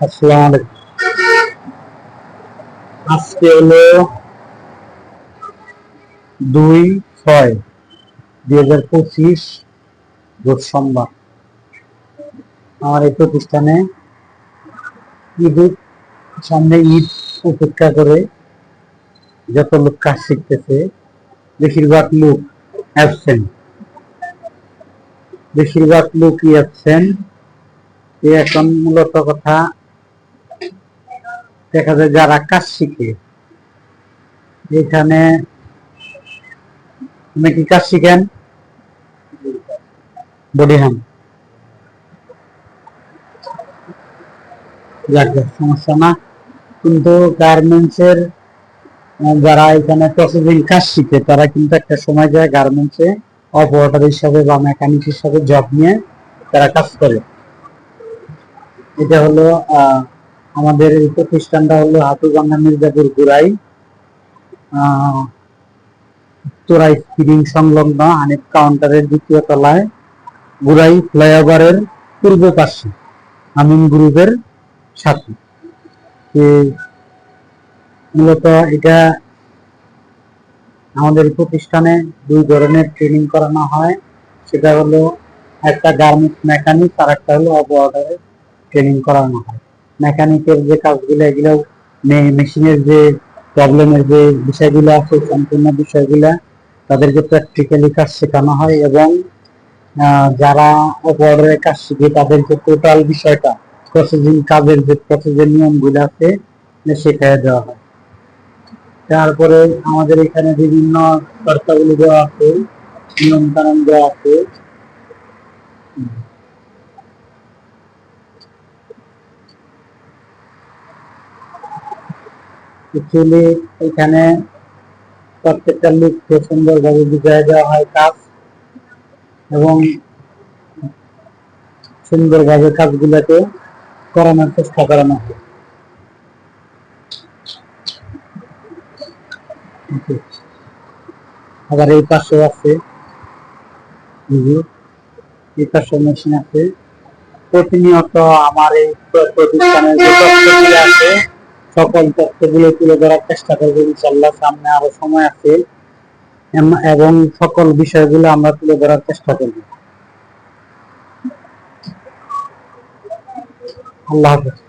আসসালামু আজকে হলো দুই ছয় দুই হাজার পঁচিশ রোজ সোমবার। আমার এই প্রতিষ্ঠানে ঈদ সামনে ঈদ উপেক্ষা করে যত লোক কাজ শিখতেছে, বেশিরভাগ লোক অ্যাবসেন্ট বেশিরভাগ লোকই অ্যাবসেন্ট এখন মূলত কথা দেখা যায় যারা কাজ শিখে। এখানে আপনি কি কাজ শিখেন? বডিহাম যাক যাক, সমস্যা না। কিন্তু গার্মেন্টস এর যারা এখানে প্রসেসিং কাজ শিখে তারা কিন্তু একটা সময় যায় গার্মেন্টস এ অপারেটর হিসাবে বা মেকানিক হিসাবে জব নিয়ে তারা কাজ করে। এটা হলো আহ, আমাদের এই প্রতিষ্ঠানটা হলো হাতুবাঙ্গা মির্জাপুর গুড়াই তোরাই স্পিডিং সংলগ্ন হানিফ কাউন্টারের দ্বিতীয় তলায় গুড়াই ফ্লাইওভারের পূর্ব পাশে, আমিন গ্রুপের সাথে। মূলত এটা আমাদের প্রতিষ্ঠানে দুই ধরনের ট্রেনিং করানো হয়। সেটা হলো একটা গার্মেন্টস মেকানিক আর একটা হলো অপারেটরের ট্রেনিং করানো হয়। মেকানিকের যে কাজগুলো, এগুলো মেশিনের যে প্রবলেমের যে বিষয়গুলো আছে, সম্পূর্ণ বিষয়গুলো তাদেরকে প্র্যাকটিক্যালি কাজ শেখানো হয় এবং যারা অপারেটরের কাজ শিখে তাদেরকে টোটাল বিষয়টা প্রসেসিং কাজের যে প্রসেসের নিয়মগুলো আছে শেখায় দেওয়া হয়। তারপরে আমাদের এখানে বিভিন্ন শর্তাবলী দেওয়া আছে নিয়ম কানুন দেওয়া আছে। অ্যাকচুয়ালি এখানে প্রত্যেকটা সুন্দরভাবে দেওয়া হয় কাজ এবং সুন্দরভাবে কাজগুলোকে করানোর চেষ্টা করানো হয়। আবার এই পাশে আছে, এই পাশে মেশিন আছে। প্রতিনিয়ত আমার এই প্র- প্রতিষ্ঠানের যে আছে সকল তথ্যগুলো তুলে ধরার চেষ্টা করব ইনশাল্লাহ। সামনে আরও সময় আছে। এবং সকল বিষয়গুলো আমরা তুলে ধরার চেষ্টা করব। আল্লাহ হাফেজ।